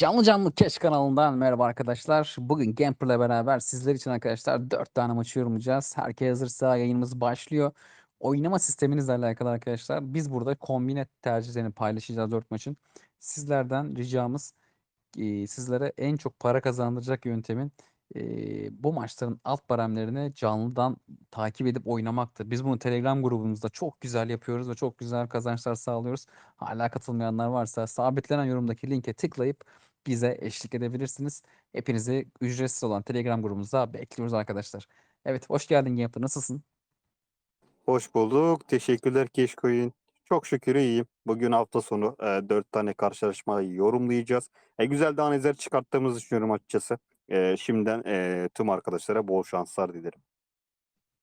Canlı Canlı Keş kanalından merhaba arkadaşlar. Bugün Gamper'la beraber sizler için arkadaşlar 4 tane maçı yorumlayacağız. Herkes hazırsa yayınımız başlıyor. Oynama sisteminizle alakalı arkadaşlar biz burada kombine tercihlerini paylaşacağız 4 maçın. Sizlerden ricamız e, sizlere en çok para kazandıracak yöntemin e, bu maçların alt baremlerini canlıdan takip edip oynamaktır. Biz bunu Telegram grubumuzda çok güzel yapıyoruz ve çok güzel kazançlar sağlıyoruz. Hala katılmayanlar varsa sabitlenen yorumdaki linke tıklayıp bize eşlik edebilirsiniz. Hepinizi ücretsiz olan Telegram grubumuza bekliyoruz arkadaşlar. Evet hoş geldin Gameplay. Nasılsın? Hoş bulduk. Teşekkürler Keşkoyun. Çok şükür iyiyim. Bugün hafta sonu e, 4 tane karşılaşmayı yorumlayacağız. E, güzel de analizler çıkarttığımızı düşünüyorum açıkçası. E, şimdiden e, tüm arkadaşlara bol şanslar dilerim.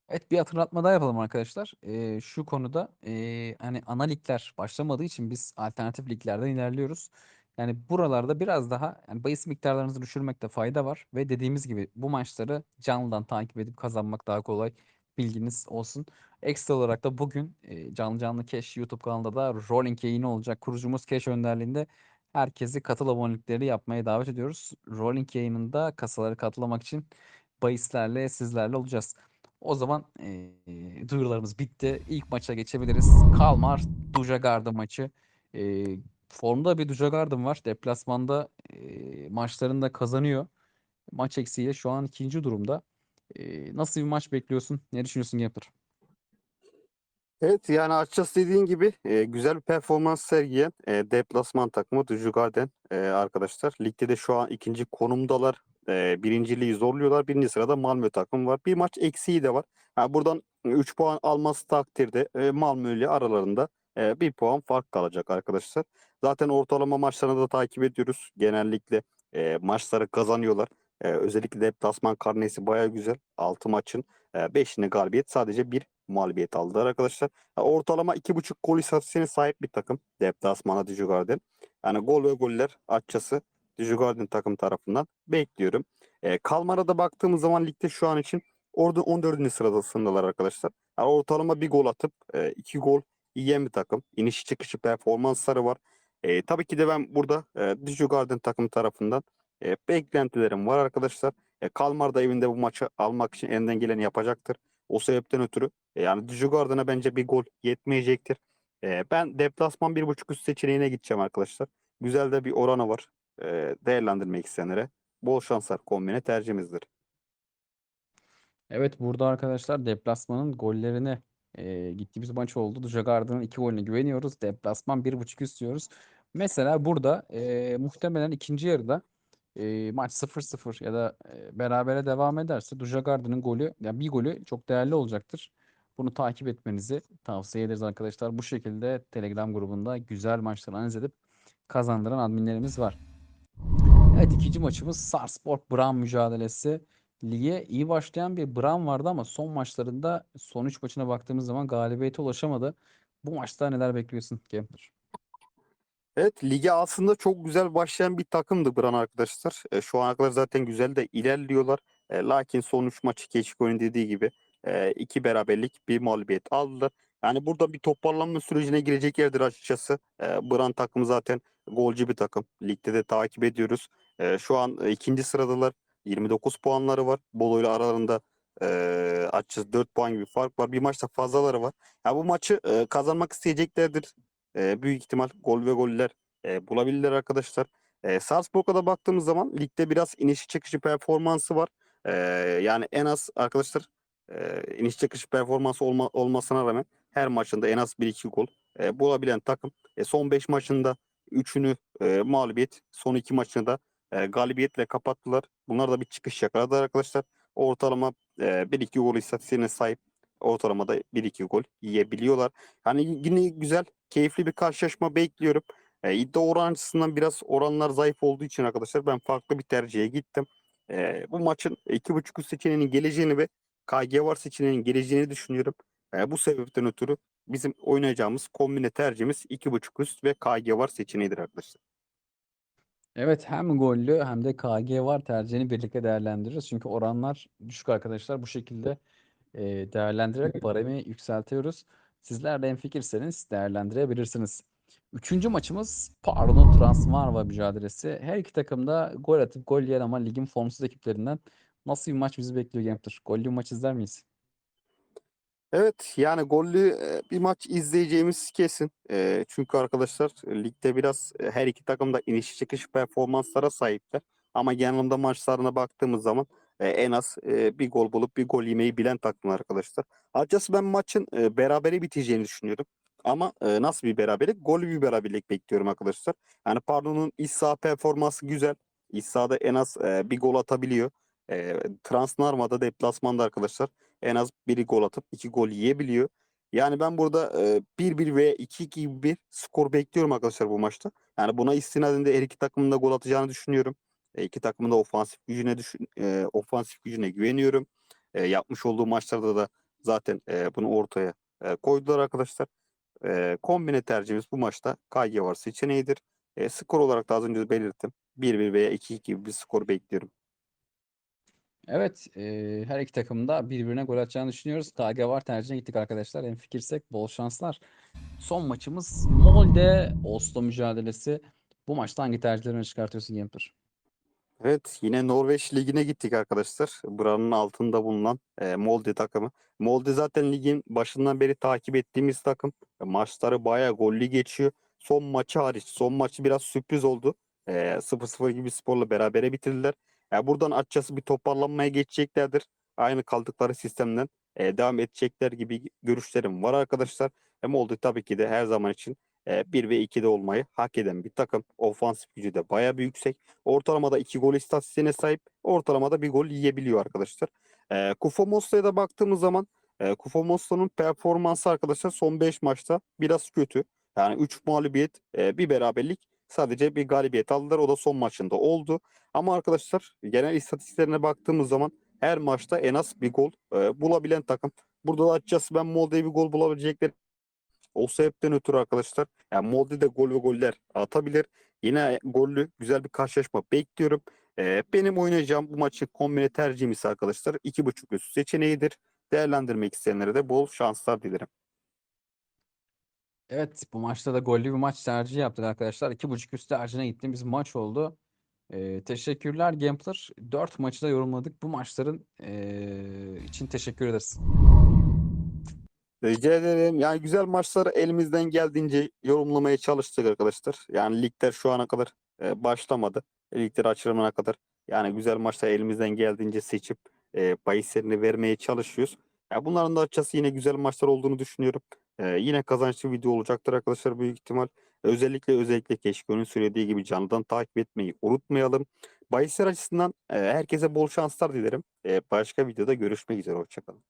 Evet bir hatırlatma daha yapalım arkadaşlar. Ee, şu konuda ee, hani ana ligler başlamadığı için biz alternatif liglerden ilerliyoruz. Yani buralarda biraz daha yani bahis miktarlarınızı düşürmekte fayda var ve dediğimiz gibi bu maçları canlıdan takip edip kazanmak daha kolay. Bilginiz olsun. Ekstra olarak da bugün ee, canlı canlı Cash YouTube kanalında da rolling yayını olacak. Kurucumuz Cash önderliğinde herkesi katıl abonelikleri yapmaya davet ediyoruz. Rolling yayınında kasaları katlamak için bahislerle sizlerle olacağız. O zaman eee, duyurularımız bitti. İlk maça geçebiliriz. Kalmar Dujagarda maçı. Eee, formda bir Dujagardım var. Deplasmanda eee maçlarını da kazanıyor. Maç eksiğiyle şu an ikinci durumda. Eee, nasıl bir maç bekliyorsun? Ne düşünüyorsun Gambler? Evet yani açıkçası dediğin gibi e, güzel bir performans sergileyen e, deplasman takımı Dujgarden e, arkadaşlar. Ligde de şu an ikinci konumdalar. E, birinciliği zorluyorlar. Birinci sırada Malmö takım var. Bir maç eksiği de var. Ha, buradan 3 puan alması takdirde e, Malmö ile aralarında e, bir puan fark kalacak arkadaşlar. Zaten ortalama maçlarını da takip ediyoruz. Genellikle e, maçları kazanıyorlar. E, özellikle deplasman karnesi baya güzel. 6 maçın 5'ine galibiyet sadece bir mağlubiyet aldılar arkadaşlar. Ha, Ortalama 2.5 gol istatistiğine sahip bir takım. Deplasmana Djurgården. Yani gol ve goller açıkçası Djurgården takım tarafından bekliyorum. E, Kalmar'a da baktığımız zaman ligde şu an için orada 14. sırasındalar arkadaşlar. Yani ortalama bir gol atıp 2 gol yiyen bir takım. İniş çıkışı performansları var. E, tabii ki de ben burada e, Djurgården takım tarafından e, beklentilerim var arkadaşlar. E, Kalmar da evinde bu maçı almak için elinden geleni yapacaktır. O sebepten ötürü e, yani Djurgården'a bence bir gol yetmeyecektir. E, ben deplasman 1.5 üst seçeneğine gideceğim arkadaşlar. Güzel de bir oranı var. E, değerlendirmek isteyenlere bol şanslar kombine tercihimizdir. Evet burada arkadaşlar deplasmanın gollerine e, gittiğimiz maç oldu. Dujagarda'nın iki golüne güveniyoruz. Deplasman 1.5 istiyoruz. Mesela burada e, muhtemelen ikinci yarıda e, maç 0-0 ya da e, berabere devam ederse Dujagarda'nın golü yani bir golü çok değerli olacaktır. Bunu takip etmenizi tavsiye ederiz arkadaşlar. Bu şekilde Telegram grubunda güzel maçları analiz edip kazandıran adminlerimiz var. Evet ikinci maçımız Sarspor Bram mücadelesi. Lige iyi başlayan bir Bram vardı ama son maçlarında son 3 maçına baktığımız zaman galibiyete ulaşamadı. Bu maçta neler bekliyorsun Gambler? Evet lige aslında çok güzel başlayan bir takımdı Bran arkadaşlar. E, şu ana kadar zaten güzel de ilerliyorlar. E, lakin son 3 maçı Keşikoy'un dediği gibi e, iki beraberlik bir mağlubiyet aldılar. Yani burada bir toparlanma sürecine girecek yerdir açıkçası. E, Bran takımı zaten golcü bir takım. Ligde de takip ediyoruz. E, şu an ikinci sıradalar. 29 puanları var. Bolo ile aralarında e, açıkçası 4 puan gibi fark var. Bir maçta fazlaları var. Ya bu maçı e, kazanmak isteyeceklerdir. E, büyük ihtimal gol ve goller e, bulabilirler arkadaşlar. E, Salzburg'a da baktığımız zaman ligde biraz iniş çıkışı performansı var. E, yani en az arkadaşlar e, iniş çıkışı performansı olma, olmasına rağmen her maçında en az 1-2 gol e, bulabilen takım. E, son 5 maçında 3'ünü e, mağlubiyet, son 2 maçını da e, galibiyetle kapattılar. Bunlar da bir çıkış yakaladılar arkadaşlar. Ortalama e, 1-2 gol istatistiğine sahip ortalamada 1-2 gol yiyebiliyorlar. Yani yine güzel, keyifli bir karşılaşma bekliyorum. E, iddia oran açısından biraz oranlar zayıf olduğu için arkadaşlar ben farklı bir tercihe gittim. E, bu maçın 2.5 üst seçeneğinin geleceğini ve KG var seçeneğinin geleceğini düşünüyorum. E, bu sebepten ötürü bizim oynayacağımız kombine tercihimiz 2.5 üst ve KG var seçeneğidir arkadaşlar. Evet hem gollü hem de KG var tercihini birlikte değerlendiririz. Çünkü oranlar düşük arkadaşlar. Bu şekilde e, değerlendirerek baremi yükseltiyoruz. Sizler de hemfikirseniz değerlendirebilirsiniz. Üçüncü maçımız Parno Transvarva mücadelesi. Her iki takım da gol atıp gol yiyen ama ligin formsuz ekiplerinden nasıl bir maç bizi bekliyor Gamper? Gollü bir maç izler miyiz? Evet yani gollü bir maç izleyeceğimiz kesin. Çünkü arkadaşlar ligde biraz her iki takım da iniş çıkış performanslara sahipler. Ama yanında maçlarına baktığımız zaman en az bir gol bulup bir gol yemeyi bilen takım arkadaşlar. Açıkçası ben maçın berabere biteceğini düşünüyorum. Ama nasıl bir beraberlik? Gollü bir beraberlik bekliyorum arkadaşlar. Yani Pardo'nun iç performansı güzel. İç sahada en az bir gol atabiliyor. E, Transnarma'da deplasmanda arkadaşlar en az biri gol atıp iki gol yiyebiliyor. Yani ben burada e, 1-1 veya 2-2 gibi bir skor bekliyorum arkadaşlar bu maçta. Yani buna istinaden de her iki takımın da gol atacağını düşünüyorum. E, iki takımın da ofansif gücüne düşün, e, ofansif gücüne güveniyorum. E, yapmış olduğu maçlarda da zaten e, bunu ortaya e, koydular arkadaşlar. E, kombine tercihimiz bu maçta KG var seçeneğidir. E, skor olarak da az önce belirttim. 1-1 veya 2-2 gibi bir skor bekliyorum. Evet, eee, her iki takım da birbirine gol atacağını düşünüyoruz. KG var tercihine gittik arkadaşlar. En fikirsek bol şanslar. Son maçımız Molde Oslo mücadelesi. Bu maçta hangi tercihlerini çıkartıyorsun Gamper? Evet yine Norveç Ligi'ne gittik arkadaşlar. Buranın altında bulunan e, Molde takımı. Molde zaten ligin başından beri takip ettiğimiz takım. E, Maçları bayağı gollü geçiyor. Son maçı hariç. Son maçı biraz sürpriz oldu. E, 0-0 gibi skorla berabere bitirdiler. Ya buradan açıkçası bir toparlanmaya geçeceklerdir. Aynı kaldıkları sistemden e, devam edecekler gibi görüşlerim var arkadaşlar. E, Molde tabii ki de her zaman için e, 1 ve 2'de olmayı hak eden bir takım. Ofansif gücü de bayağı bir yüksek. Ortalamada 2 gol istatistiğine sahip. Ortalamada bir gol yiyebiliyor arkadaşlar. E, Kufa Mostar'a da baktığımız zaman e, Kufa Mostar'ın performansı arkadaşlar son 5 maçta biraz kötü. Yani 3 mağlubiyet, e, bir beraberlik, sadece bir galibiyet aldılar. O da son maçında oldu. Ama arkadaşlar genel istatistiklerine baktığımız zaman her maçta en az bir gol e, bulabilen takım. Burada da açıkçası ben Molde'ye bir gol bulabilecekleri o sebepten ötürü arkadaşlar yani Molde de gol ve goller atabilir. Yine gollü güzel bir karşılaşma bekliyorum. Ee, benim oynayacağım bu maçın kombine tercihim ise arkadaşlar 2.5 üstü seçeneğidir. Değerlendirmek isteyenlere de bol şanslar dilerim. Evet, bu maçta da gollü bir maç tercihi yaptık arkadaşlar. 2.5 üst tercihine gittiğimiz maç oldu. Eee, teşekkürler Gambler. 4 maçı da yorumladık. Bu maçların eee, için teşekkür ederiz. Rica ederim. Yani güzel maçları elimizden geldiğince yorumlamaya çalıştık arkadaşlar. Yani ligler şu ana kadar e, başlamadı. Ligler açılımına kadar yani güzel maçları elimizden geldiğince seçip e, bahislerini vermeye çalışıyoruz. Ya bunların da açıkçası yine güzel maçlar olduğunu düşünüyorum. E, yine kazançlı video olacaktır arkadaşlar büyük ihtimal. Özellikle özellikle Keşkö'nün söylediği gibi canlıdan takip etmeyi unutmayalım. Bahisler açısından e, herkese bol şanslar dilerim. E, başka videoda görüşmek üzere. Hoşçakalın.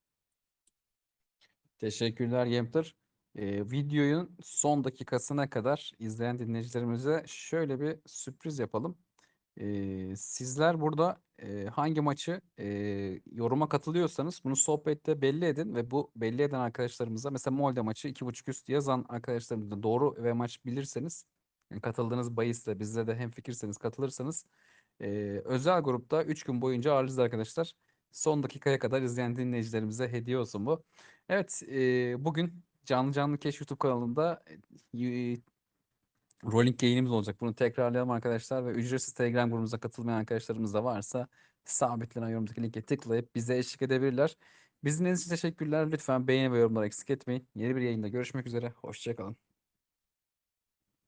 Teşekkürler Gambler. Eee, videonun son dakikasına kadar izleyen dinleyicilerimize şöyle bir sürpriz yapalım. Eee, sizler burada eee, hangi maçı eee, yoruma katılıyorsanız bunu sohbette belli edin ve bu belli eden arkadaşlarımıza mesela Molde maçı 2.5 üst yazan arkadaşlarımıza doğru ve maç bilirseniz yani katıldığınız bahisle bizle de hemfikirseniz katılırsanız eee, özel grupta 3 gün boyunca ağırlayacağız arkadaşlar. Son dakikaya kadar izleyen dinleyicilerimize hediye olsun bu. Evet, eee, bugün Canlı Canlı Keş YouTube kanalında rolling yayınımız olacak. Bunu tekrarlayalım arkadaşlar ve ücretsiz Telegram grubumuza katılmayan arkadaşlarımız da varsa sabitlenen yorumdaki linke tıklayıp bize eşlik edebilirler. Bizden için teşekkürler. Lütfen beğeni ve yorumları eksik etmeyin. Yeni bir yayında görüşmek üzere. Hoşçakalın.